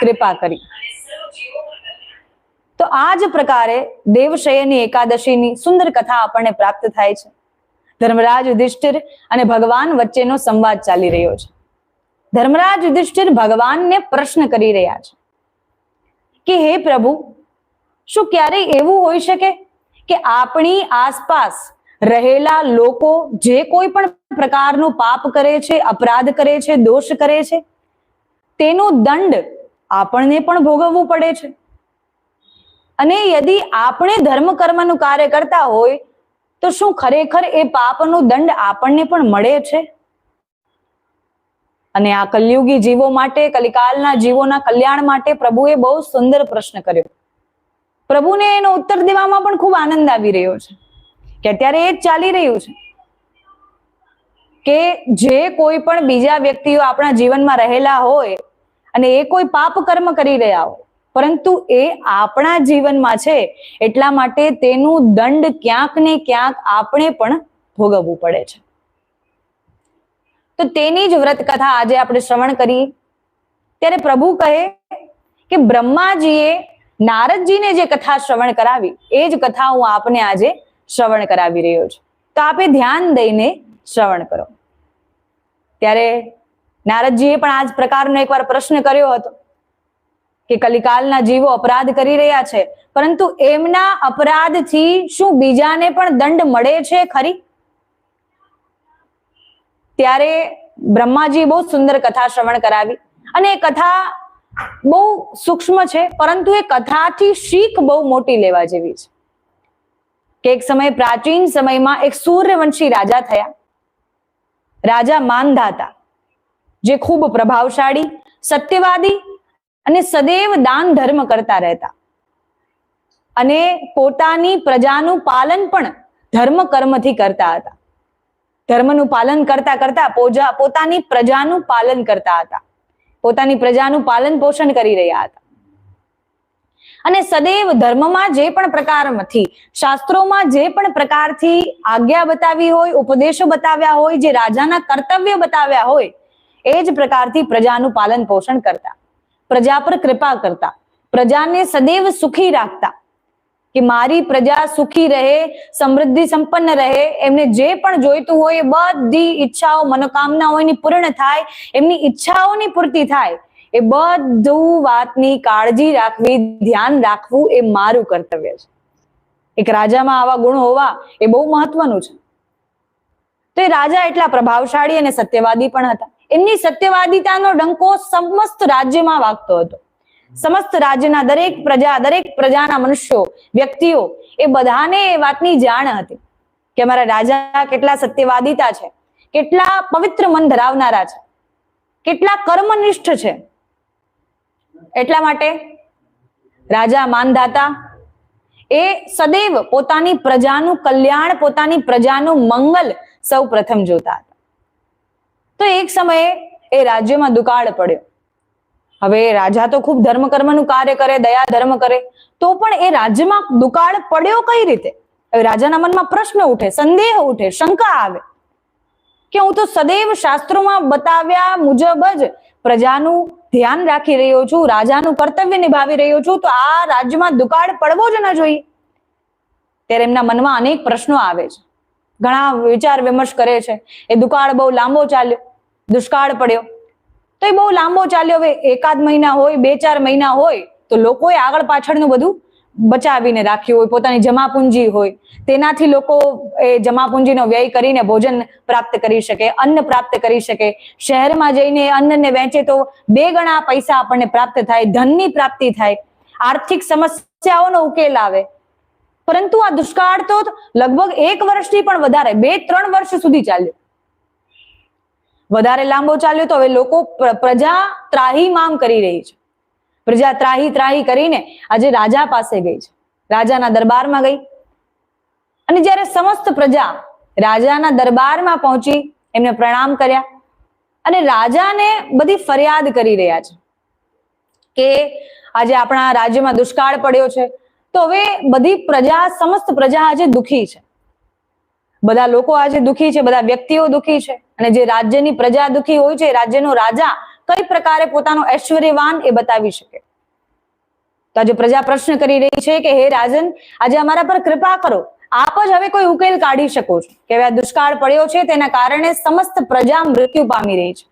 કૃપા કરી. તો આ જ પ્રકારે દેવશયની એકાદશીની સુંદર કથા આપણને પ્રાપ્ત થાય છે. ધર્મરાજ યુધિષ્ઠિર અને ભગવાન વચ્ચેનો સંવાદ ચાલી રહ્યો છે. ધર્મરાજ યુધિષ્ઠિર ભગવાનને પ્રશ્ન કરી રહ્યા છે કે, હે પ્રભુ, શું ક્યારેય એવું હોઈ શકે કે આપણી આસપાસ રહેલા લોકો જે કોઈ પણ પ્રકારનું પાપ કરે છે, અપરાધ કરે છે, દોષ કરે છે, તેનો દંડ આપણને પણ ભોગવવું પડે છે. અને યદિ આપણે ધર્મ કર્મનું કાર્ય કરતા હોય, તો શું ખરેખર એ પાપનો દંડ આપણને પણ મળે છે? અને આ કલયુગી જીવો માટે, કલિકાલના જીવોના કલ્યાણ માટે પ્રભુએ બહુ સુંદર પ્રશ્ન કર્યો. પ્રભુને એનો ઉત્તર દેવામાં પણ ખૂબ આનંદ આવી રહ્યો છે, કે અત્યારે એ જ ચાલી રહ્યું છે. કે જે કોઈ પણ બીજા વ્યક્તિઓ આપણા જીવનમાં રહેલા હોય અને એ કોઈ પાપ કર્મ કરી રહ્યા હોય. પરંતુ એ આપણા જીવનમાં છે, એટલા માટે તેનું દંડ ક્યાંક ને ક્યાંક આપણે પણ ભોગવવું પડે છે. તો તેની જ વ્રત કથા આજે આપણે શ્રવણ કરી. ત્યારે પ્રભુ કહે કે બ્રહ્માજીએ નારદજીને જે કથા શ્રવણ કરાવી, એ જ કથા હું આપને આજે શ્રવણ કરાવી રહ્યો છું. તો આપે ધ્યાન દઈને શ્રવણ કરો. ત્યારે નારદજીએ પણ આ જ પ્રકારનો એકવાર પ્રશ્ન કર્યો હતો કે કલિકાલના જીવો અપરાધ કરી રહ્યા છે, પરંતુ એમના અપરાધથી શું બીજાને પણ દંડ મળે છે ખરી? ત્યારે બ્રહ્માજી બહુ સુંદર કથા શ્રવણ કરાવી અને એ કથા બહુ સૂક્ષ્મ છે, પરંતુ એ કથાથી શીખ બહુ મોટી લેવા જેવી છે. કે એક સમય પ્રાચીન સમયમાં એક સૂર્યવંશી રાજા થયા. રાજા માનધાતા. જે ખૂબ પ્રભાવશાળી, સત્યવાદી અને સદૈવ દાન ધર્મ કરતા રહેતા. અને પોતાની પ્રજાનું પાલન પણ ધર્મ કર્મથી કરતા હતા. ધર્મનું પાલન કરતા કરતા પોજા, પોતાની પ્રજાનું પાલન કરતા હતા. પોતાની પ્રજાનું પાલન પોષણ કરી રહ્યા હતા. અને સદૈવ ધર્મમાં જે પણ પ્રકારમાંથી શાસ્ત્રોમાં જે પણ પ્રકારથી આજ્ઞા બતાવી હોય, ઉપદેશો બતાવ્યા હોય, જે રાજાના કર્તવ્ય બતાવ્યા હોય એ જ પ્રકારથી પ્રજાનું પાલન પોષણ કરતા. પ્રજા પર કૃપા કરતા. પ્રજાને સદૈવ સુખી રાખતા. કે મારી પ્રજા સુખી રહે, સમૃદ્ધિ સંપન્ન રહે, એમને જે પણ જોઈતું હોય એ બધી ઈચ્છાઓ મનોકામનાઓ એની પૂર્ણ થાય, એમની ઈચ્છાઓની પૂર્તિ થાય, એ બધું વાતની કાળજી રાખવી, ધ્યાન રાખવું એ મારું કર્તવ્ય છે. એક રાજામાં આવા ગુણ હોવા એ બહુ મહત્વનું છે. તો એ રાજા એટલા પ્રભાવશાળી અને સત્યવાદી પણ હતા. એમની સત્યવાદિતાનો ડંકો સમસ્ત રાજ્યમાં વાગતો હતો. સમસ્ત રાજ્યના દરેક પ્રજા, દરેક પ્રજાના મનુષ્યો, વ્યક્તિઓ એ બધાને એ વાતની જાણ હતી કે અમારા રાજા કેટલા સત્યવાદિતા છે, કેટલા પવિત્ર મન ધરાવનારા છે, કેટલા કર્મનિષ્ઠ છે. એટલા માટે રાજા માનધાતા એ સદૈવ પોતાની પ્રજાનું કલ્યાણ, પોતાની પ્રજાનું મંગલ સૌ પ્રથમ જોતા તો એક સમયે એ રાજ્યમાં દુકાળ પડ્યો. હવે રાજા તો ખૂબ ધર્મ કર્મનું કાર્ય કરે, દયા ધર્મ કરે, તો પણ એ રાજ્યમાં દુકાળ પડ્યો કઈ રીતે? હવે રાજાના મનમાં પ્રશ્ન ઉઠે, સંદેહ ઉઠે, શંકા આવે કે હું તો સદૈવ શાસ્ત્રોમાં બતાવ્યા મુજબ જ પ્રજાનું ધ્યાન રાખી રહ્યો છું, રાજાનું કર્તવ્ય નિભાવી રહ્યો છું, તો આ રાજ્યમાં દુકાળ પડવો જ ન જોઈએ. ત્યારે એમના મનમાં અનેક પ્રશ્નો આવે છે. ઘણા વિચાર વિમર્શ કરે છે. એ દુકાળ બહુ લાંબો ચાલ્યો, દુષ્કાળ પડ્યો. તો એ બહુ લાંબો ચાલ્યો. હવે એકાદ મહિના હોય, બે ચાર મહિના હોય, તો લોકોએ આગળ પાછળનું બધું બચાવીને રાખ્યું હોય. પોતાની જમાપુંજી હોય. તેનાથી લોકો એ જમાપુંજીનો વ્યય કરીને ભોજન પ્રાપ્ત કરી શકે, અન્ન પ્રાપ્ત કરી શકે. શહેરમાં જઈને અન્નને વેચે તો બે ગણા પૈસા આપણને પ્રાપ્ત થાય, ધનની પ્રાપ્તિ થાય. આર્થિક સમસ્યાઓનો ઉકેલ આવે. પરંતુ આ દુષ્કાળ તો લગભગ એક વર્ષથી પણ વધારે, બે ત્રણ વર્ષ સુધી ચાલ્યો. વધારે લાંબો ચાલ્યો તો હવે લોકો પ્રજા ત્રાહી ત્રાહીમામ કરી રહી છે. પ્રજા ત્રાહી ત્રાહી કરીને આજે રાજા પાસે ગઈ છે. રાજાના દરબારમાં ગઈ. અને જ્યારે સમસ્ત પ્રજા રાજાના દરબારમાં પહોંચી, એમને પ્રણામ કર્યા. અને રાજાને બધી ફરિયાદ કરી રહ્યા છે કે આજે આપણા રાજ્યમાં દુષ્કાળ પડ્યો છે. તો હવે બધી પ્રજા, સમસ્ત પ્રજા આજે દુખી છે. બધા લોકો આજે દુખી છે, બધા વ્યક્તિઓ દુખી છે. અને જે રાજ્યની પ્રજા દુખી હોય છે રાજ્યનો રાજા કઈ પ્રકારે પોતાનો ઐશ્વર્યવાન એ બતાવી શકે? તો આજે પ્રજા પ્રશ્ન કરી રહી છે કે, હે રાજન, આજે અમારા પર કૃપા કરો. આપ જ હવે કોઈ ઉકેલ કાઢી શકો છો. કે આ દુષ્કાળ પડ્યો છે, તેના કારણે સમસ્ત પ્રજા મૃત્યુ પામી રહી છે.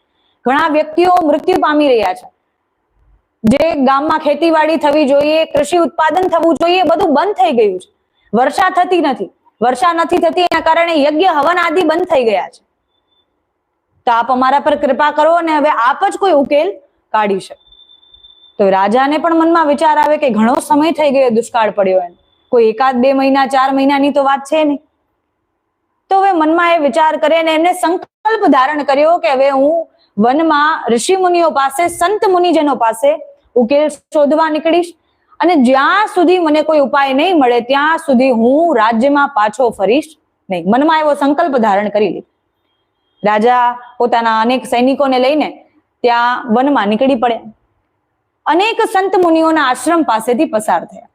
ઘણા વ્યક્તિઓ મૃત્યુ પામી રહ્યા છે. જે ગામમાં ખેતીવાડી થવી જોઈએ, કૃષિ ઉત્પાદન થવું જોઈએ બધું બંધ થઈ ગયું છે. વર્ષા થતી નથી. વર્ષા નથી થતી એના કારણે યજ્ઞ હવન આદિ બંધ થઈ ગયા છે. તો આપ અમારા પર કૃપા કરો અને હવે આપ જ કોઈ ઉકેલ કાઢી શકે. તો રાજાને પણ મનમાં વિચાર આવે કે ઘણો સમય થઈ ગયો દુષ્કાળ પડ્યો એમ. કોઈ એકાદ બે મહિના, ચાર મહિનાની તો વાત છે નહીં. તો હવે મનમાં એ વિચાર કરે અને એમને સંકલ્પ ધારણ કર્યો કે હવે હું વનમાં ઋષિ મુનિઓ પાસે, સંત મુનિજનો પાસે ઉકેલ શોધવા નીકળીશ. અને જ્યાં સુધી મને કોઈ ઉપાય નહીં મળે, ત્યાં સુધી હું રાજ્યમાં પાછો ફરીશ નહીં. મનમાં એવો સંકલ્પ ધારણ કરી લીધો રાજા પોતાના અનેક સૈનિકોને લઈને ત્યાં વનમાં નીકળી પડ્યા અનેક સંત મુનિઓના આશ્રમ પાસેથી પસાર થયા.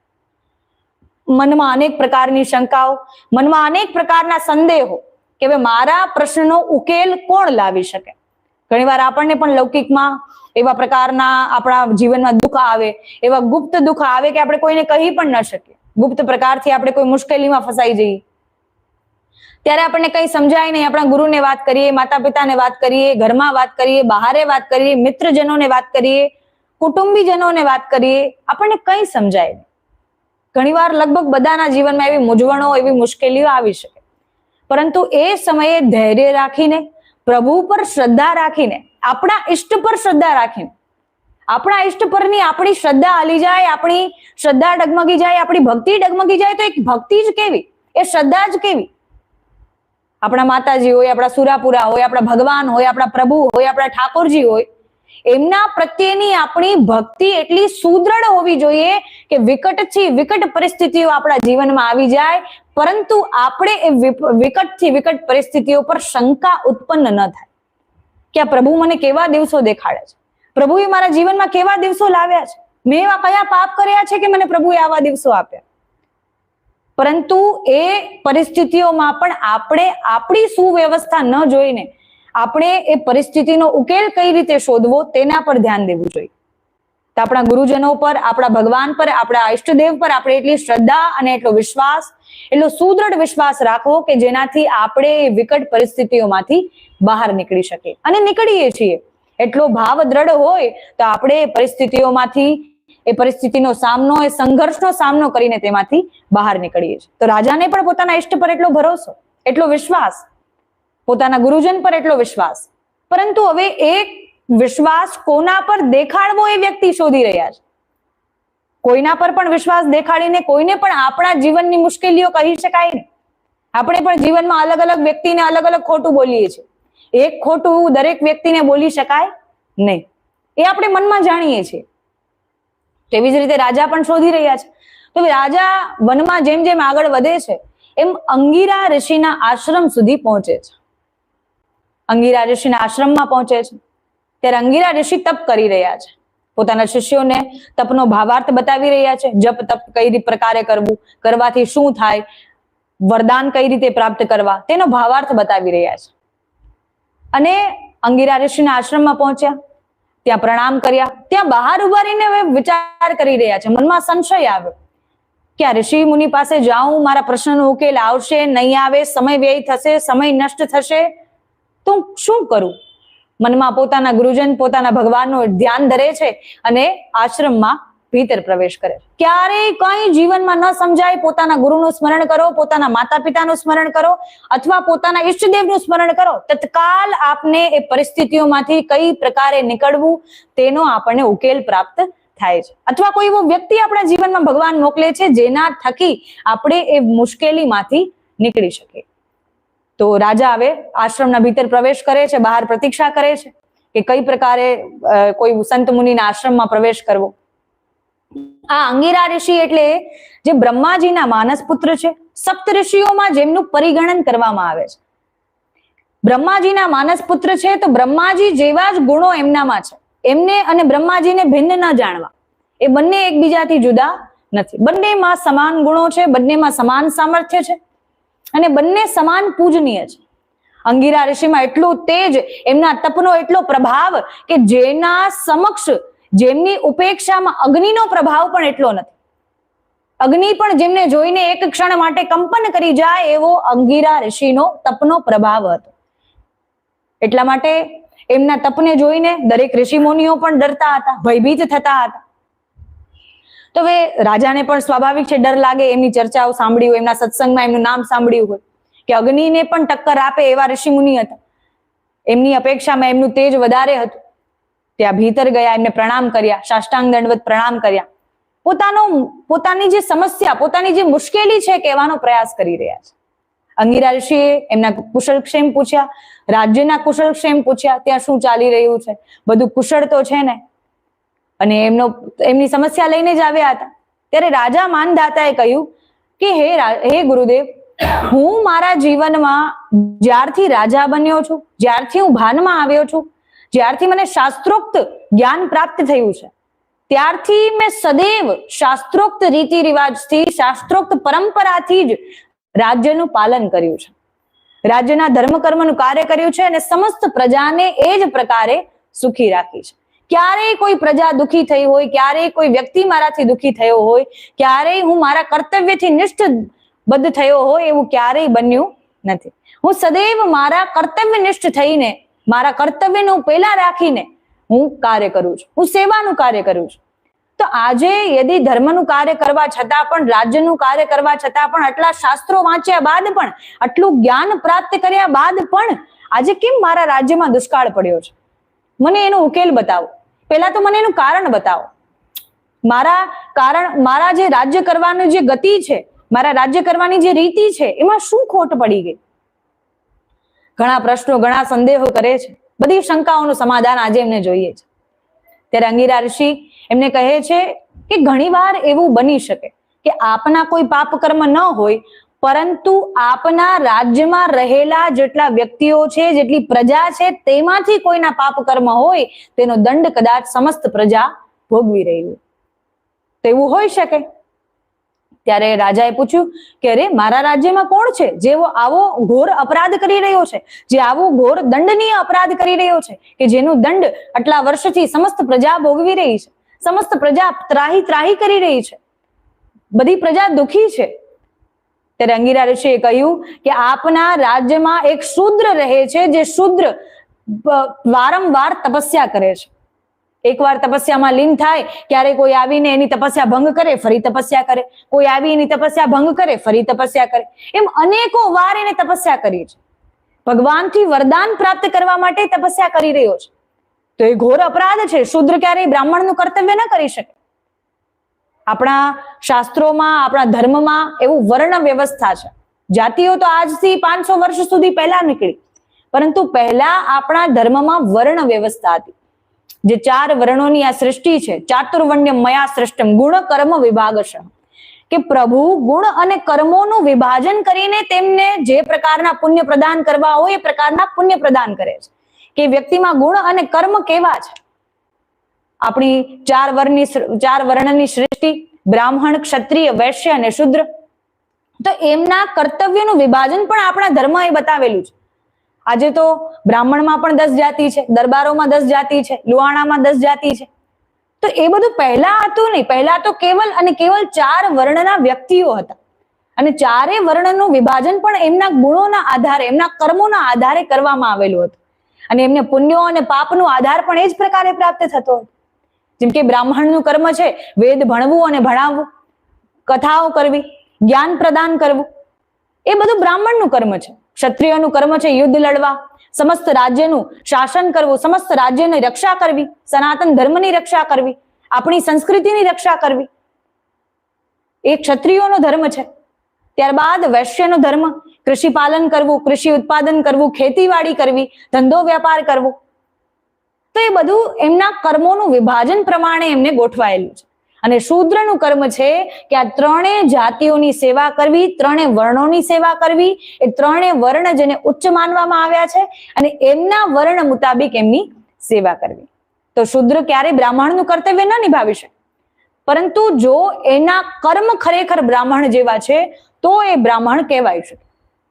મનમાં અનેક પ્રકારની શંકાઓ, મનમાં અનેક પ્રકારના સંદેહો કે મારા પ્રશ્નનો ઉકેલ કોણ લાવી શકે? ઘણીવાર આપણને પણ લૌકિકમાં એવા પ્રકારના આપણા જીવનમાં દુઃખ આવે, એવા ગુપ્ત દુઃખ આવે કે આપણે કોઈને કહી પણ ન શકીએ. ગુપ્ત પ્રકારથી આપણે કોઈ મુશ્કેલીમાં ફસાઈ જઈએ. ત્યારે આપણને કંઈ સમજાય નહીં. આપણા ગુરુને વાત કરીએ માતા પિતાને વાત કરીએ, ઘરમાં વાત કરીએ, બહારે વાત કરીએ, મિત્રજનોને વાત કરીએ, કુટુંબીજનોને વાત કરીએ, આપણને કઈ સમજાય નહીં. ઘણીવાર લગભગ બધાના જીવનમાં એવી મૂંઝવણો, એવી મુશ્કેલીઓ આવી શકે. પરંતુ એ સમયે ધૈર્ય રાખીને પ્રભુ પર શ્રદ્ધા રાખીને, આપણા ઈષ્ટ પર શ્રદ્ધા રાખીને, આપણા ઈષ્ટ પરની આપણી શ્રદ્ધા હલી જાય, આપણી શ્રદ્ધા ડગમગી જાય, આપણી ભક્તિ ડગમગી જાય, તો એક ભક્તિ જ કેવી? એ શ્રદ્ધા જ કેવી? આપણા માતાજી હોય, આપણા સુરાપુરા હોય, આપણા ભગવાન હોય, આપણા પ્રભુ હોય, આપણા ઠાકોરજી હોય એમના પ્રત્યેની આપણી ભક્તિ એટલી સુદૃઢ હોવી જોઈએ કે વિકટથી વિકટ પરિસ્થિતિઓ આપણા જીવનમાં આવી જાય, પરંતુ આપણે એ વિકટ વિકટથી વિકટ પરિસ્થિતિઓ પર શંકા ઉત્પન્ન ન થાય. કે આ પ્રભુ મને કેવા દિવસો દેખાડે છે? પ્રભુએ મારા જીવનમાં કેવા દિવસો લાવ્યા છે? મેં એવા કયા પાપ કર્યા છે કે મને પ્રભુએ આવા દિવસો આપ્યા? પરંતુ એ પરિસ્થિતિઓમાં પણ આપણે આપણી સુવ્યવસ્થા ન જોઈને આપણે એ પરિસ્થિતિનો ઉકેલ કઈ રીતે શોધવો તેના પર ધ્યાન દેવું જોઈએ. તો આપણા ગુરુજનો પર, આપણા ભગવાન પર, આપણા ઈષ્ટદેવ પર આપણે એટલી શ્રદ્ધા અને એટલો વિશ્વાસ, એટલો સુદૃઢ વિશ્વાસ રાખવો કે જેનાથી આપણે વિકટ પરિસ્થિતિઓમાંથી બહાર નીકળી શકીએ. અને નીકળીએ છીએ. એટલો ભાવ દ્રઢ હોય તો આપણે પરિસ્થિતિઓમાંથી, એ પરિસ્થિતિનો સામનો, એ સંઘર્ષનો સામનો કરીને તેમાંથી બહાર નીકળીએ છીએ. તો રાજાને પણ પોતાના ઈષ્ટ પર એટલો ભરોસો, એટલો વિશ્વાસ પોતાના ગુરુજન પર એટલો વિશ્વાસ. પરંતુ હવે એક વિશ્વાસ કોના પર દેખાડવો એ વ્યક્તિ શોધી રહ્યા છે. કોઈના પર પણ વિશ્વાસ દેખાડીને કોઈને પણ આપણા જીવનની મુશ્કેલીઓ કહી શકાય ને. આપણે પણ જીવનમાં અલગ અલગ વ્યક્તિને અલગ અલગ ખોટું બોલીએ છીએ. એક ખોટું દરેક વ્યક્તિને બોલી શકાય નહીં. એ આપણે મનમાં જાણીએ છીએ. તેવી જ રીતે રાજા પણ શોધી રહ્યા છે. તો રાજા વનમાં જેમ જેમ આગળ વધે છે, એમ અંગીરા ઋષિના આશ્રમ સુધી પહોંચે છે. અંગીરા ઋષિના આશ્રમમાં પહોંચે છે. ત્યારે અંગીરા ઋષિ તપ કરી રહ્યા છે. પોતાના શિષ્યોને તપનો ભાવાર્થ બતાવી રહ્યા છે. જપ, તપ કઈ પ્રકારે કરવું, કરવાથી શું થાય, વરદાન કઈ રીતે પ્રાપ્ત કરવા, તેનો ભાવાર્થ બતાવી રહ્યા છે. અને અંગીરા ઋષિના આશ્રમમાં પહોંચ્યા. ત્યાં પ્રણામ કર્યા. ત્યાં બહાર ઊભા રહીને વિચાર કરી રહ્યા છે. મનમાં સંશય આવ્યો કે આ ઋષિ મુનિ પાસે જાઉં, મારા પ્રશ્નનો ઉકેલ આવશે, નહીં આવે, સમય વ્યય થશે, સમય નષ્ટ થશે તો શું કરું? મનમાં પોતાના ગુરુજન, પોતાના ભગવાનનું ધ્યાન ધરે છે અને આશ્રમમાં ભીતર પ્રવેશ કરે. ક્યારેય કઈ જીવનમાં ન સમજાય પોતાના ગુરુનું સ્મરણ કરો, પોતાના માતા પિતાનું સ્મરણ કરો અથવા પોતાના ઈષ્ટદેવનું સ્મરણ કરો. તત્કાલ આપને એ પરિસ્થિતિઓમાંથી કઈ પ્રકારે નીકળવું તેનો આપણને ઉકેલ પ્રાપ્ત થાય છે. અથવા કોઈ એવો વ્યક્તિ આપણા જીવનમાં ભગવાન મોકલે છે જેના થકી આપણે એ મુશ્કેલીમાંથી નીકળી શકીએ. તો રાજા આવે આશ્રમના ભીતર પ્રવેશ કરે છે, બહાર પ્રતીક્ષા કરે છે કે કઈ પ્રકારે કોઈ સંત મુનિના આશ્રમમાં પ્રવેશ કરવો. આ અંગીરા ઋષિ એટલે જે બ્રહ્માજીના માનસ પુત્ર છે, સપ્ત ઋષિઓમાં જેમનું પરિગણન કરવામાં આવે છે. બ્રહ્માજીના માનસ પુત્ર છે તો બ્રહ્માજી જેવા જ ગુણો એમનામાં છે. એમને અને બ્રહ્માજીને ભિન્ન ન જાણવા. એ બંને એકબીજાથી જુદા નથી. બંનેમાં સમાન ગુણો છે, બંનેમાં સમાન સામર્થ્ય છે. અને બંને સમાન પૂજનીય છે. અંગીરા ઋષિમાં એટલું તેજ એમના તપનો એટલો પ્રભાવ કે જેના સમક્ષ, જેમની ઉપેક્ષામાં અગ્નિનો પ્રભાવ પણ એટલો નથી. અગ્નિ પણ જેમને જોઈને એક ક્ષણ માટે કંપન કરી જાય એવો અંગીરા ઋષિનો તપનો પ્રભાવ હતો. એટલા માટે એમના તપને જોઈને દરેક ઋષિ મુનિઓ પણ ડરતા હતા, ભયભીત થતા હતા. તો હવે રાજાને પણ સ્વાભાવિક છે, ડર લાગે, એમની ચર્ચાઓ સાંભળી હોય, એમના સત્સંગમાં એમનું નામ સાંભળ્યું હોય. કે અગ્નિને પણ ટક્કર આપે એવા ઋષિ મુનિ હતા. એમની અપેક્ષામાં એમનું તેજ વધારે હતું. ત્યાં ભીતર ગયા, એમને પ્રણામ કર્યા, સાષ્ટાંગ દંડવત પ્રણામ કર્યા. પોતાનો, પોતાની જે સમસ્યા, પોતાની જે મુશ્કેલી છે કહેવાનો પ્રયાસ કરી રહ્યા છે. અંગીરા ઋષિએ એમના કુશળક્ષેમ પૂછ્યા, રાજ્યના કુશળક્ષેમ પૂછ્યા, ત્યાં શું ચાલી રહ્યું છે? બધું કુશળ તો છે ને? અને એમનો એમની સમસ્યા લઈને જ આવ્યા હતા. ત્યારે રાજા માનદાતાએ કહ્યું કે, હે હે ગુરુદેવ, હું મારા જીવનમાં જ્યારથી રાજા બન્યો છું, જ્યારથી હું ભાનમાં આવ્યો છું, જ્યારથી મને શાસ્ત્રોક્ત જ્ઞાન પ્રાપ્ત થયું છે, ત્યારથી મેં સદૈવ શાસ્ત્રોક્ત રીતિ રિવાજથી શાસ્ત્રોક્ત પરંપરાથી જ રાજ્યનું પાલન કર્યું છે. રાજ્યના ધર્મ કર્મનું કાર્ય કર્યું છે અને સમસ્ત પ્રજાને એ જ પ્રકારે સુખી રાખી છે. ક્યારેય કોઈ પ્રજા દુખી થઈ હોય, ક્યારેય કોઈ વ્યક્તિ મારાથી દુખી થયો હોય, ક્યારેય હું મારા કર્તવ્યથી નિષ્ઠ બદ્ધ થયો હોય એવું ક્યારેય બન્યું નથી. હું સદૈવ મારા કર્તવ્ય નિષ્ઠ થઈને, મારા કર્તવ્યને હું પહેલા રાખીને હું કાર્ય કરું છું. હું સેવાનું કાર્ય કરું છું. તો આજે યદિ ધર્મનું કાર્ય કરવા છતાં પણ, રાજ્યનું કાર્ય કરવા છતાં પણ, આટલા શાસ્ત્રો વાંચ્યા બાદ પણ, આટલું જ્ઞાન પ્રાપ્ત કર્યા બાદ પણ આજે કેમ મારા રાજ્યમાં દુષ્કાળ પડ્યો છે? મને એનો ઉકેલ બતાવો. પહેલા તો મને એનું કારણ બતાવો. મારા કારણ, મારા જે રાજ્ય કરવાનું જે ગતિ છે, મારા રાજ્ય કરવાની જે રીતિ છે, એમાં શું ખોટ પડી ગઈ? ઘણા પ્રશ્નો, ઘણા સંદેહો કરે છે. બધી શંકાઓનું સમાધાન આજે એમને જોઈએ છે. ત્યારે અંગીરા ઋષિ એમને કહે છે કે ઘણીવાર એવું બની શકે કે આપના કોઈ પાપ કર્મ ન હોય પરંતુ આપના રાજ્યમાં રહેલા જેટલા વ્યક્તિઓ છે, જેટલી પ્રજા છે, તેમાંથી કોઈના પાપ કર્મ હોય, તેનો દંડ કદાચ સમસ્ત પ્રજા ભોગવી રહી હોય. તો હોઈ શકે. ત્યારે રાજાએ પૂછ્યું કે, અરે, મારા રાજ્યમાં કોણ છે, જેવો આવો ઘોર અપરાધ કરી રહ્યો છે? જે આવો ઘોર દંડનીય અપરાધ કરી રહ્યો છે, કે જેનું દંડ આટલા વર્ષથી સમસ્ત પ્રજા ભોગવી રહી છે? સમસ્ત પ્રજા ત્રાહી ત્રાહી કરી રહી છે? બધી પ્રજા દુખી છે? ત્યારે અંગીરા ઋષિએ કહ્યું કે આપના રાજ્યમાં એક શૂદ્ર રહે છે, જે શૂદ્ર વારંવાર તપસ્યા કરે છે. એકવાર તપસ્યામાં લીન થાય ક્યારે કોઈ આવીને એની તપસ્યા ભંગ કરે, ફરી તપસ્યા કરે. કોઈ આવી એની તપસ્યા ભંગ કરે, ફરી તપસ્યા કરે. એમ અનેકો વાર એને તપસ્યા કરી છે ભગવાનથી વરદાન પ્રાપ્ત કરવા માટે તપસ્યા કરી રહ્યો છે. તો એ ઘોર અપરાધ છે. શુદ્ર ક્યારેય બ્રાહ્મણનું કર્તવ્ય ન કરી શકે. આપણા શાસ્ત્રોમાં, આપણા ધર્મમાં એવું વર્ણ વ્યવસ્થા છે. જાતિઓ તો આજથી પાંચસો વર્ષ સુધી પહેલા નીકળી. પરંતુ પહેલા આપણા ધર્મમાં વર્ણ વ્યવસ્થા હતી. જે ચાર વર્ણોની આ સૃષ્ટિ છે ચાતુર્વર્ણ્ય મયા સૃષ્ટમ ગુણ કર્મ વિભાગશ. કે પ્રભુ ગુણ અને કર્મોનું વિભાજન કરીને તેમને જે પ્રકારના પુણ્ય પ્રદાન કરવા હોય એ પ્રકારના પુણ્ય પ્રદાન કરે છે. કે વ્યક્તિમાં ગુણ અને કર્મ કેવા છે? આપણી ચાર વર્ણની ચાર વર્ણની સૃષ્ટિ, બ્રાહ્મણ, ક્ષત્રિય, વૈશ્ય અને શુદ્ર. તો એમના કર્તવ્યનું વિભાજન પણ આપણા ધર્મએ બતાવેલું છે. આજે તો બ્રાહ્મણમાં પણ દસ જાતિ છે, દરબારોમાં દસ જાતિ છે, લુહાણામાં દસ જાતિ છે. તો એ બધું પહેલા હતું નહીં. પહેલા તો કેવલ અને કેવલ ચાર વર્ણના વ્યક્તિઓ હતા. અને ચારે વર્ણનું વિભાજન પણ એમના ગુણોના આધારે, એમના કર્મોના આધારે કરવામાં આવેલું હતું. અને એમને પુણ્યો અને પાપનો આધાર પણ એ જ પ્રકારે પ્રાપ્ત થતો હતો. જેમ કે બ્રાહ્મણનું કર્મ છે, વેદ ભણવું અને ભણાવવું, કથાઓ કરવી, જ્ઞાન પ્રદાન કરવું, એ બધું બ્રાહ્મણનું કર્મ છે. ક્ષત્રિયનું કર્મ છે, યુદ્ધ લડવા, સમસ્ત રાજ્યનું શાસન કરવું, સમસ્ત રાજ્યની રક્ષા કરવી, સનાતન ધર્મની રક્ષા કરવી, આપણી સંસ્કૃતિની રક્ષા કરવી. એ ક્ષત્રિયોનો ધર્મ છે. ત્યારબાદ વૈશ્યનો ધર્મ, કૃષિ પાલન કરવું, કૃષિ ઉત્પાદન કરવું, ખેતીવાડી કરવી, ધંધો વ્યાપાર કરવો. તો એ બધું એમના કર્મોનું વિભાજન પ્રમાણે એમને ગોઠવાયેલું છે. અને શૂદ્રનું કર્મ છે કે આ ત્રણેય જાતિઓની સેવા કરવી ત્રણેય વર્ણોની સેવા કરવી, એ ત્રણેય વર્ણ જેને ઉચ્ચ માનવામાં આવ્યા છે અને એમના વર્ણ મુતાબિક એમની સેવા કરવી. તો શૂદ્ર ક્યારે બ્રાહ્મણનું કર્તવ્ય ન નિભાવી શકે? પરંતુ જો એના કર્મ ખરેખર બ્રાહ્મણ જેવા છે, તો એ બ્રાહ્મણ કહેવાય શકે.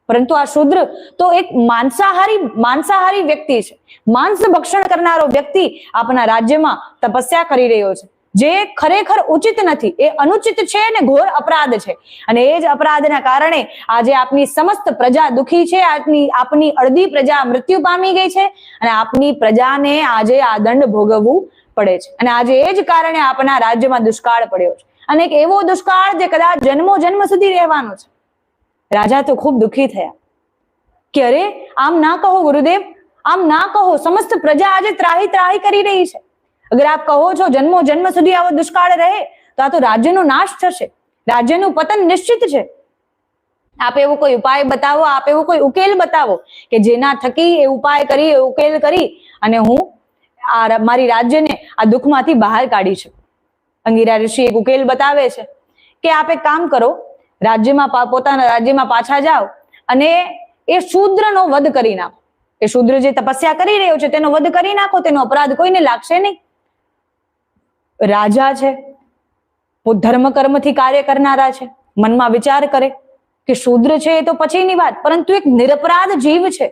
પરંતુ આ શુદ્ર તો એક માંસાહારી માંસાહારી વ્યક્તિ છે. માંસ ભક્ષણ કરનારો વ્યક્તિ આપણા રાજ્યમાં તપસ્યા કરી રહ્યો છે. જે ખરેખર ઉચિત નથી. એ અનુચિત છે અને ઘોર અપરાધ છે. અને એ જ અપરાધના કારણે આજે આપની સમસ્ત પ્રજા દુખી છે. આપની આપની અડધી પ્રજા મૃત્યુ પામી ગઈ છે. અને આપની પ્રજાને આજે આ દંડ ભોગવવું પડે છે. અને આજે એ જ કારણે આપણા રાજ્યમાં દુષ્કાળ પડ્યો છે. અને એક એવો દુષ્કાળ જે કદાચ જન્મો જન્મ સુધી રહેવાનો છે. રાજા તો ખૂબ દુઃખી થયા કે અરે, આમ ના કહો ગુરુદેવ, આમ ના કહો, સમસ્ત પ્રજા આજે ત્રાહી ત્રાહી કરી રહી છે. અગર આપ કહો છો જન્મો જન્મ સુધી આવો દુષ્કાળ રહે, તો આ તો રાજ્યનો નાશ થશે. રાજ્યનું પતન નિશ્ચિત છે. આપ એવો કોઈ ઉપાય બતાવો, આપ એવો કોઈ ઉકેલ બતાવો કે જેના થકી એ ઉપાય કરી, એ ઉકેલ કરી અને હું આ મારી રાજ્યને આ દુઃખમાંથી બહાર કાઢી છું અંગીરા ઋષિ એક ઉકેલ બતાવે છે કે આપ એક કામ કરો રાજ્યમાં પોતાના રાજ્યમાં પાછા જાઓ અને એ શૂદ્રનો વધ કરી નાખો. એ શૂદ્ર જે તપસ્યા કરી રહ્યો છે તેનો વધ કરી નાખો, તેનો અપરાધ કોઈને લાગશે નહીં. રાજા છે ધર્મ કર્મથી કાર્ય કરનારા છે, મનમાં વિચાર કરે કે શૂદ્ર છે એ તો પછીની વાત, પરંતુ એક નિરપરાધ જીવ છે,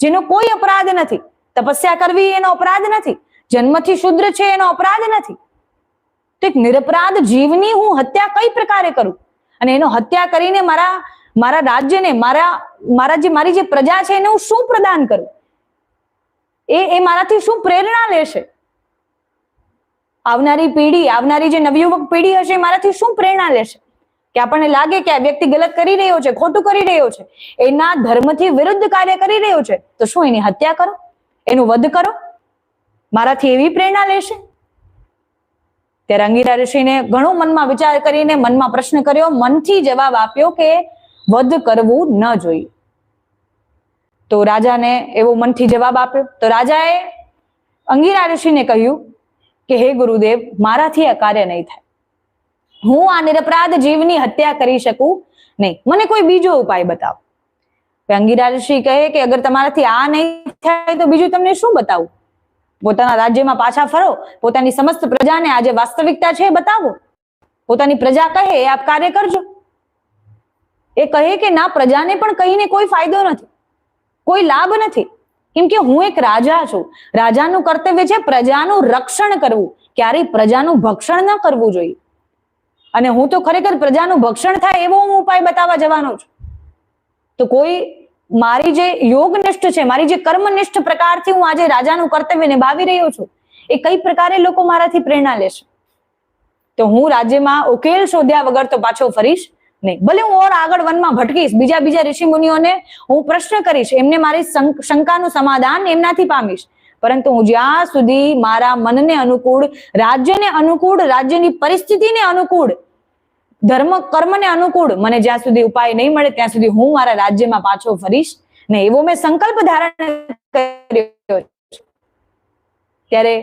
જેનો કોઈ અપરાધ નથી. તપસ્યા કરવી એનો અપરાધ નથી, જન્મથી શૂદ્ર છે એનો અપરાધ નથી. તો એક નિરપરાધ જીવની હું હત્યા કઈ પ્રકારે કરું? અને એનો હત્યા કરીને મારા મારા રાજ્યને, મારા મારા જે, મારી જે પ્રજા છે એને હું શું પ્રદાન કરું? એ એ મારાથી શું પ્રેરણા લેશે? આવનારી પેઢી, આવનારી જે નવયુવક પેઢી હશે મારાથી શું પ્રેરણા લેશે? કે આપણને લાગે કે આ વ્યક્તિ ગલત કરી રહ્યો છે, ખોટું કરી રહ્યો છે, એના ધર્મથી વિરુદ્ધ કાર્ય કરી રહ્યો છે, તો શું એની હત્યા કરો? એનું વધ કરો? મારાથી એવી પ્રેરણા લેશે? ત્યારે અંગીરા ઋષિને ઘણું મનમાં વિચાર કરીને મનમાં પ્રશ્ન કર્યો, મનથી જવાબ આપ્યો કે વધ કરવું ન જોઈએ. તો રાજાને એવો મનથી જવાબ આપ્યો. તો રાજાએ અંગીરા ઋષિને કહ્યું કે, હે ગુરુદેવ, મારાથી આ કાર્ય નહીં થાય. હું આ નિરપરાધ જીવની હત્યા કરી શકું નહીં. મને કોઈ બીજો ઉપાય બતાવો. અંગીરા ઋષિ કહે કે, અગર તમારાથી આ નહીં થાય તો બીજું તમને શું બતાવું? પોતાના રાજ્યમાં પાછા ફરો, પોતાની સમસ્ત પ્રજાને આજે વાસ્તવિકતા છે બતાવો. પોતાની પ્રજા કહે, એ આપ કાર્ય કરજો. એ કહે કે, ના, પ્રજાને પણ કહીને કોઈ ફાયદો નથી, કોઈ લાભ નથી. કેમ કે હું એક રાજા છું. રાજાનું કર્તવ્ય છે પ્રજાનું રક્ષણ કરવું. ક્યારેય પ્રજાનું ભક્ષણ ન કરવું જોઈએ. અને હું તો ખરેખર પ્રજાનું ભક્ષણ થાય એવો હું ઉપાય બતાવવા જવાનો છું. તો કોઈ મારી જે યોગનિષ્ઠ છે, મારી જે કર્મનિષ્ઠ પ્રકારથી હું આજે રાજાનું કર્તવ્ય નિભાવી રહ્યો છું, એ કઈ પ્રકારે લોકો મારાથી પ્રેરણા લેશે? તો હું રાજ્યમાં ઉકેલ શોધ્યા વગર તો પાછો ફરીશ નહીં. ભલે હું ઓર આગળ વનમાં ભટકીશ, બીજા બીજા ઋષિ મુનિઓને હું પ્રશ્ન કરીશ, એમને મારી શંક- શંકાનું સમાધાન એમનાથી પામીશ. પરંતુ હું જ્યાં સુધી મારા મનને અનુકૂળ, રાજ્યને અનુકૂળ, રાજ્યની પરિસ્થિતિને અનુકૂળ ધર્મ કર્મને અનુકૂળ. મને જ્યાં સુધી ઉપાય નહીં મળે, ત્યાં સુધી હું મારા રાજ્યમાં પાછો ફરીશ ને એવો મેં સંકલ્પ ધારણ કર્યો ત્યારે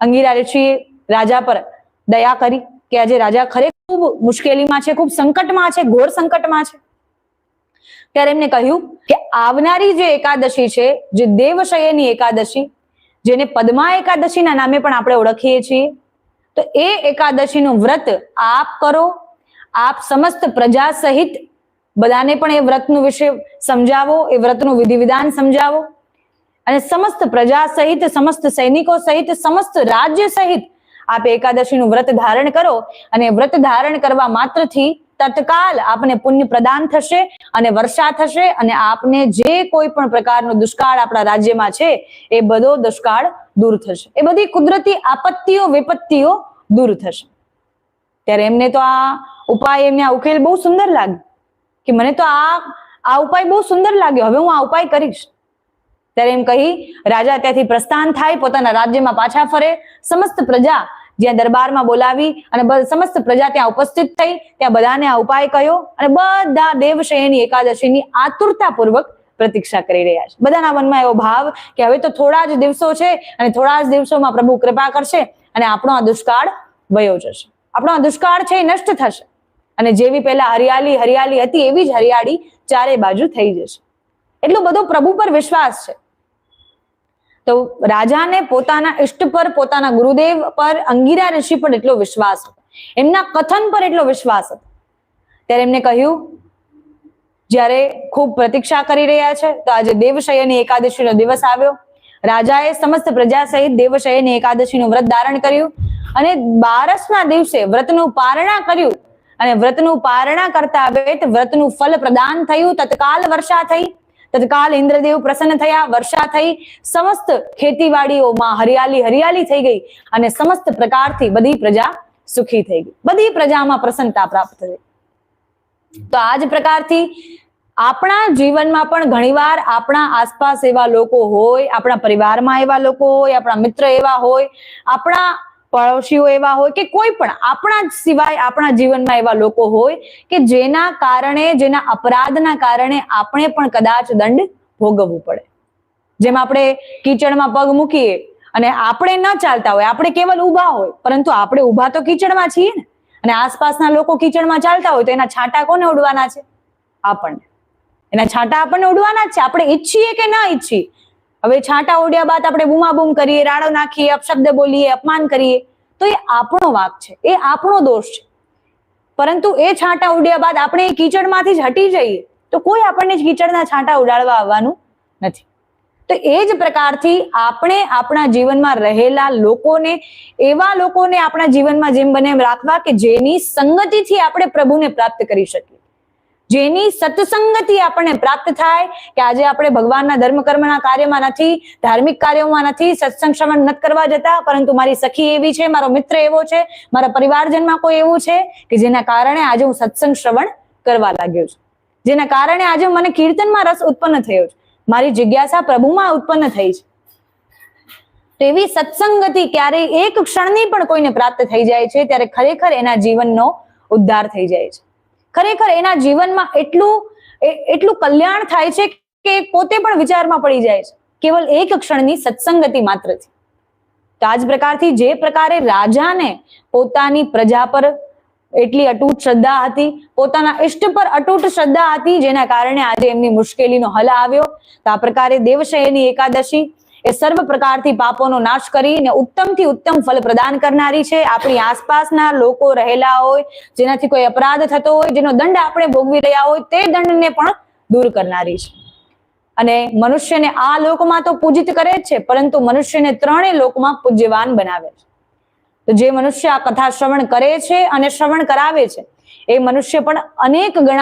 અંગીરા ઋષિએ રાજા પર દયા કરી કે આજે રાજા ખરેખર ખૂબ મુશ્કેલીમાં છે, ખૂબ સંકટમાં છે, ઘોર સંકટમાં છે. ત્યારે એમને કહ્યું કે આવનારી જે એકાદશી છે, જે દેવશયની એકાદશી, જેને પદ્મા એકાદશીના નામે પણ આપણે ઓળખીએ છીએ, તો એ એકાદશીનું વ્રત આપ કરો આપ સમસ્ત પ્રજા સહિત બધાને પણ એ વ્રતનું વિશે સમજાવો, એ વ્રતનું વિધિ વિધાન સમજાવો. અને સમસ્ત પ્રજા સહિત, સમસ્ત સૈનિકો સહિત, સમસ્ત રાજ્ય સહિત આપ એકાદશીનું વ્રત ધારણ કરો અને વ્રત ધારણ કરવા માત્રથી તત્કાલ આપને પુણ્ય પ્રદાન થશે અને વર્ષા થશે અને આપને જે કોઈ પણ પ્રકારનો દુષ્કાળ આપણા રાજ્યમાં છે, એ બધો દુષ્કાળ દૂર થશે. એ બધી કુદરતી આપત્તિઓ, વિપત્તિઓ દૂર થશે. ત્યારે એમને તો આ ઉપાય એમને આ ઉકેલ બહુ સુંદર લાગ્યો. કે મને તો આ આ ઉપાય બહુ સુંદર લાગ્યો. હવે હું આ ઉપાય કરીશ. ત્યારે એમ કહી રાજા ત્યાંથી પ્રસ્થાન થાય, પોતાના રાજ્યમાં પાછા ફરે. સમસ્ત પ્રજા જ્યાં દરબારમાં બોલાવી અને સમસ્ત પ્રજા ત્યાં ઉપસ્થિત થઈ. ત્યાં બધાને આ ઉપાય કહ્યો અને બધા દેવશયની, એકાદશીની આતુરતાપૂર્વક પ્રતીક્ષા કરી રહ્યા છે. બધાના મનમાં એવો ભાવ કે હવે તો થોડા જ દિવસો છે અને થોડા જ દિવસોમાં પ્રભુ કૃપા કરશે અને આપણો આ દુષ્કાળ વયો જશે. આપણો દુષ્કાળ છે એ નષ્ટ થશે. અને જેવી પહેલા હરિયાળી હરિયાળી હતી, એવી જ હરિયાળી ચારે બાજુ થઈ જશે. એટલો બધો પ્રભુ પર વિશ્વાસ છે. તો રાજાને પોતાના ઇષ્ટ પર, પોતાના ગુરુદેવ પર, અંગીરા ઋષિ પર એટલો વિશ્વાસ હતો. એમના કથન પર એટલો વિશ્વાસ હતો. ત્યારે એમને કહ્યું, જ્યારે ખૂબ પ્રતીક્ષા કરી રહ્યા છે, તો આજે દેવશયની એકાદશીનો દિવસ આવ્યો. રાજાએ સમસ્ત પ્રજા સહિત દેવશયની એકાદશીનું વ્રત ધારણ કર્યું. અને બારસના દિવસે વ્રતનું પારણા કર્યું. અને વ્રતનું પારણા કરતા વેત વ્રતનું ફલ પ્રદાન થયું. તત્કાલ વર્ષા થઈ. તત્કાલ ઇન્દ્રદેવ પ્રસન્ન થયા. વર્ષા થઈ. સમસ્ત ખેતીવાડીઓમાં હરિયાળી હરિયાળી થઈ ગઈ અને સમસ્ત પ્રકારથી બધી પ્રજા સુખી થઈ ગઈ. બધી પ્રજામાં પ્રસન્નતા પ્રાપ્ત થઈ. તો આ જ પ્રકારથી આપણા જીવનમાં પણ ઘણીવાર આપણા આસપાસ એવા લોકો હોય, આપણા પરિવારમાં એવા લોકો હોય, આપણા મિત્ર એવા હોય, આપણા પડોશીઓ એવા હોય કે કોઈ પણ આપણા જ સિવાય આપણા જીવનમાં એવા લોકો હોય કે જેના કારણે, જેના અપરાધના કારણે આપણે પણ કદાચ દંડ ભોગવવું પડે. જેમ આપણે કીચડમાં પગ મૂકીએ અને આપણે ન ચાલતા હોય, આપણે કેવલ ઊભા હોય, પરંતુ આપણે ઊભા તો કીચડમાં છીએ ને. અને આસપાસના લોકો કીચડમાં ચાલતા હોય તો એના છાંટા કોને ઉડવાના છે? આપણને. એના છાંટા આપણને ઉડવાના છે. આપણે ઈચ્છીએ કે ના ઈચ્છીએ હવે છાંટા ઉડ્યા બાદ આપણે બૂમાબૂમ કરીએ, રાડો નાખીએ, અપશબ્દ બોલીએ, અપમાન કરીએ, તો એ આપણો વાક છે, એ આપણો દોષ છે. પરંતુ એ છાંટા ઉડ્યા બાદ આપણે એ કીચડમાંથી જ હટી જઈએ, તો કોઈ આપણને જ કીચડના છાંટા ઉડાડવા આવવાનું નથી. તો એ જ પ્રકારથી આપણે આપણા જીવનમાં રહેલા લોકોને, એવા લોકોને આપણા જીવનમાં જેમ બને એમ રાખવા કે જેની સંગતિથી આપણે પ્રભુને પ્રાપ્ત કરી શકીએ. જેની સત્સંગતિ આપણને પ્રાપ્ત થાય કે આજે આપણે ભગવાનના ધર્મ કર્મના કાર્યમાં નથી, ધાર્મિક કાર્યોમાં નથી, સત્સંગ શ્રવણ નથી કરવા જતા, પરંતુ મારી સખી એવી છે, મારો મિત્ર એવો છે, મારા પરિવારજનમાં કોઈ એવું છે કે જેના કારણે આજે હું સત્સંગ શ્રવણ કરવા લાગ્યો છું. જેના કારણે આજે મને કીર્તનમાં રસ ઉત્પન્ન થયો છે. મારી જિજ્ઞાસા પ્રભુમાં ઉત્પન્ન થઈ છે. તો એવી સત્સંગતિ ક્યારેય એક ક્ષણની પણ કોઈને પ્રાપ્ત થઈ જાય છે, ત્યારે ખરેખર એના જીવનનો ઉદ્ધાર થઈ જાય છે. ખરેખર એના જીવનમાં એટલું એટલું કલ્યાણ થાય છે કે પોતે પણ વિચારમાં પડી જાય છે. કેવલ એક ક્ષણની સત્સંગતિ માત્રથી તો આ જ પ્રકારથી જે પ્રકારે રાજાને પોતાની પ્રજા પર એટલી અટૂટ શ્રદ્ધા હતી, પોતાના ઇષ્ટ પર અટૂટ શ્રદ્ધા હતી, જેના કારણે આજે એમની મુશ્કેલીનો હલ આવ્યો. તો આ પ્રકારે દેવશયની એકાદશી એ સર્વ પ્રકારથી પાપોનો નાશ કરીને ઉત્તમથી ઉત્તમ ફલ પ્રદાન કરનારી છે. આપણી આસપાસના લોકો રહેલા હોય, જેનાથી કોઈ અપરાધ થતો હોય, જેનો દંડ આપણે ભોગવી રહ્યા હોય, તે દંડને પણ દૂર કરનારી છે. અને મનુષ્યને આ લોકમાં તો પૂજિત કરે જ છે, પરંતુ મનુષ્યને ત્રણેય લોકમાં પૂજ્યવાન બનાવે છે. તો જે મનુષ્ય આ કથા શ્રવણ કરે છે અને શ્રવણ કરાવે છે, એ મનુષ્ય પણ અનેક ગણા